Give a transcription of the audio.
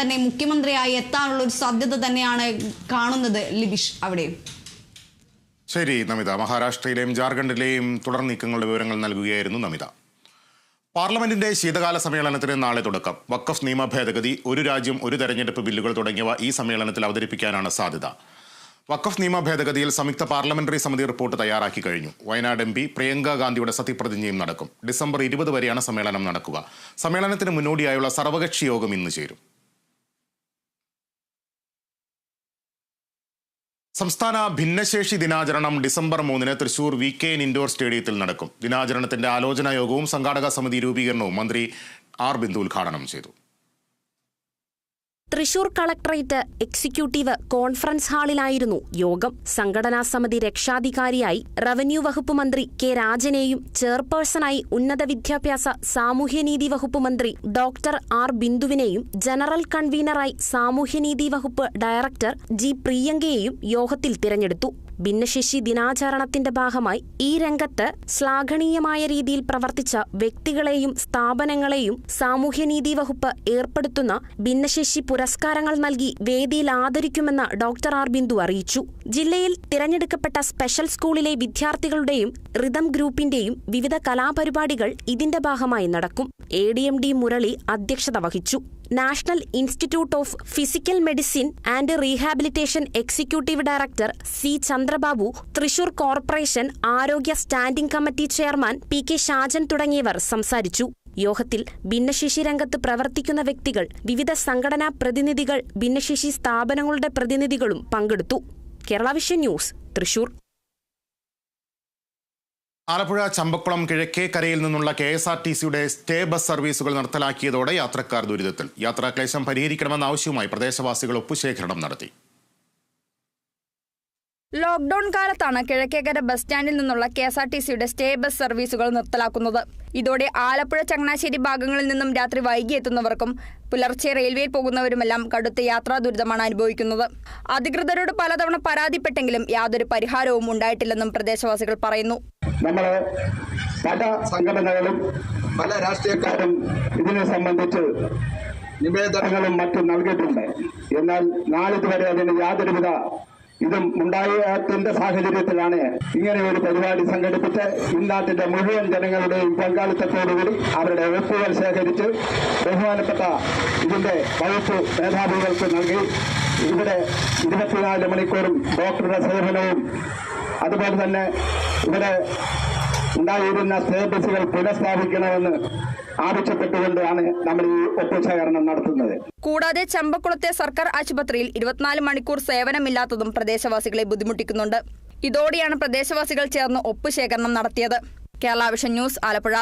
തന്നെ മുഖ്യമന്ത്രിയായി എത്താനുള്ള ഒരു സാധ്യത തന്നെയാണ് കാണുന്നത് ലിബിഷ് അവിടെ. ശരി നമിത. മഹാരാഷ്ട്രയിലെയും ജാർഖണ്ഡിലെയും തുടർ നീക്കങ്ങളുടെ വിവരങ്ങൾ നൽകുകയായിരുന്നു നമിത. പാർലമെന്റിന്റെ ശീതകാല സമ്മേളനത്തിന് നാളെ തുടക്കം. വക്കഫ് നിയമ ഭേദഗതി ഒരു രാജ്യം ഒരു തെരഞ്ഞെടുപ്പ് ബില്ലുകൾ തുടങ്ങിയവ ഈ സമ്മേളനത്തിൽ അവതരിപ്പിക്കാനാണ് സാധ്യത. വക്കഫ് നിയമ ഭേദഗതിയിൽ സംയുക്ത പാർലമെന്ററി സമിതി റിപ്പോർട്ട് തയ്യാറാക്കി കഴിഞ്ഞു. വയനാട് എം പി പ്രിയങ്ക ഗാന്ധിയുടെ സത്യപ്രതിജ്ഞയും നടക്കും. ഡിസംബർ ഇരുപത് വരെയാണ് സമ്മേളനം നടക്കുക. സമ്മേളനത്തിന് മുന്നോടിയായുള്ള സർവകക്ഷി യോഗം ഇന്ന് ചേരും. സംസ്ഥാന ഭിന്നശേഷി ദിനാചരണം ഡിസംബർ മൂന്നിന് തൃശൂർ വി കെ ഇൻഡോർ സ്റ്റേഡിയത്തിൽ നടക്കും. ദിനാചരണത്തിന്റെ ആലോചനാ യോഗവും സംഘാടക സമിതി രൂപീകരണവും മന്ത്രി ആർ ബിന്ദു ഉദ്ഘാടനം ചെയ്തു. തൃശൂർ കളക്ടറേറ്റ് എക്സിക്യൂട്ടീവ് കോൺഫറൻസ് ഹാളിലായിരുന്നു യോഗം. സംഘടനാ സമിതി രക്ഷാധികാരിയായി റവന്യൂ വകുപ്പ് മന്ത്രി കെ രാജനെയും ചെയർപേഴ്സണായി ഉന്നത വിദ്യാഭ്യാസ സാമൂഹ്യനീതി വകുപ്പ് മന്ത്രി ഡോക്ടർ ആർ ബിന്ദുവിനെയും ജനറൽ കൺവീനറായി സാമൂഹ്യനീതി വകുപ്പ് ഡയറക്ടർ ജി പ്രിയങ്കയെയും യോഗത്തിൽ തിരഞ്ഞെടുത്തു. ഭിന്നശേഷി ദിനാചരണത്തിന്റെ ഭാഗമായി ഈ രംഗത്ത് ശ്ലാഘനീയമായ രീതിയിൽ പ്രവർത്തിച്ച വ്യക്തികളെയും സ്ഥാപനങ്ങളെയും സാമൂഹ്യനീതി വകുപ്പ് ഏർപ്പെടുത്തുന്ന ഭിന്നശേഷി പുരസ്കാരങ്ങൾ നൽകി വേദിയിൽ ആദരിക്കുമെന്ന് ഡോക്ടർ ആർ ബിന്ദു അറിയിച്ചു. ജില്ലയിൽ തിരഞ്ഞെടുക്കപ്പെട്ട സ്പെഷ്യൽ സ്കൂളിലെ വിദ്യാർത്ഥികളുടെയും റിതം ഗ്രൂപ്പിന്റെയും വിവിധ കലാപരിപാടികൾ ഇതിന്റെ ഭാഗമായി നടക്കും. A D M D Murali അധ്യക്ഷത വഹിച്ചു. National institute of physical medicine and rehabilitation executive director C Chandrababu Thrissur corporation ആരോഗ്യ standing committee chairman P K Shajan തുടങ്ങിയവർ സംസാരിച്ചു. യോഗത്തിൽ ഭിന്നശേഷി രംഗത്ത് പ്രവർത്തിക്കുന്ന വ്യക്തികൾ വിവിധ സംഘടനാ പ്രതിനിധികൾ ഭിന്നശേഷി സ്ഥാപനങ്ങളുടെ പ്രതിനിധികളും പങ്കെടുത്തു. Kerala vision news Thrissur. Alappuzha Champakkulam കിഴക്കേക്കരയിൽ നിന്നുള്ള കെ എസ് ആർ ടി സിയുടെ സ്റ്റേ ബസ് സർവീസുകൾ നിർത്തലാക്കിയതോടെ യാത്രക്കാർ ദുരിതത്തിൽ. യാത്രാക്ലേശം പരിഹരിക്കണമെന്ന ആവശ്യവുമായി പ്രദേശവാസികൾ ഒപ്പുശേഖരണം നടത്തി. ലോക്ഡൌൺ കാലത്താണ് കിഴക്കേക്കര ബസ് സ്റ്റാൻഡിൽ നിന്നുള്ള കെ എസ് ആർ ടി സിയുടെ സ്റ്റേ ബസ് സർവീസുകൾ നിർത്തലാക്കുന്നത്. ഇതോടെ ആലപ്പുഴ ചങ്ങനാശ്ശേരി ഭാഗങ്ങളിൽ നിന്നും രാത്രി വൈകി എത്തുന്നവർക്കും പുലർച്ചെ റെയിൽവേയിൽ പോകുന്നവരുമെല്ലാം കടുത്ത യാത്രാ ദുരിതമാണ് അനുഭവിക്കുന്നത്. അധികൃതരോട് പലതവണ പരാതിപ്പെട്ടെങ്കിലും യാതൊരു പരിഹാരവും ഉണ്ടായിട്ടില്ലെന്നും പ്രദേശവാസികൾ പറയുന്നു. നമ്മൾ പല സംഘടനകളും പല രാഷ്ട്രീയക്കാരും ഇതിനെ സംബന്ധിച്ച് നിവേദനങ്ങളും മറ്റും നൽകിയിട്ടുണ്ട്. എന്നാൽ നാളിതുവരെ അതിന് യാതൊരുവിധ ഇതും ഉണ്ടായത്തിന്റെ സാഹചര്യത്തിലാണ് ഇങ്ങനെ ഒരു പരിപാടി സംഘടിപ്പിച്ച് ഇന്നാട്ടിന്റെ മുഴുവൻ ജനങ്ങളുടെയും പങ്കാളിത്തത്തോടുകൂടി അവരുടെ ഒപ്പുകൾ ശേഖരിച്ച് ബഹുമാനപ്പെട്ട ഇതിന്റെ വകുപ്പ് മേധാവികൾക്ക് നൽകി. ഇവിടെ ഇരുപത്തിനാല് മണിക്കൂറും ഡോക്ടറുടെ സേവനവും അതുപോലെ തന്നെ ഇവിടെ ഉണ്ടായിരുന്ന സേബസുകൾ പുനഃസ്ഥാപിക്കണമെന്ന് ആവശ്യപ്പെട്ടുകൊണ്ടാണ് നമ്മൾ ഈ ഒപ്പുശേഖരണം നടത്തുന്നത്. കൂടാതെ ചമ്പക്കുളത്തെ സർക്കാർ ആശുപത്രിയിൽ ഇരുപത്തിനാല് മണിക്കൂർ സേവനമില്ലാത്തതും പ്രദേശവാസികളെ ബുദ്ധിമുട്ടിക്കുന്നുണ്ട്. ഇതോടെയാണ് പ്രദേശവാസികൾ ചേർന്ന് ഒപ്പുശേഖരണം നടത്തിയത്. Kerala vision news Alappuzha.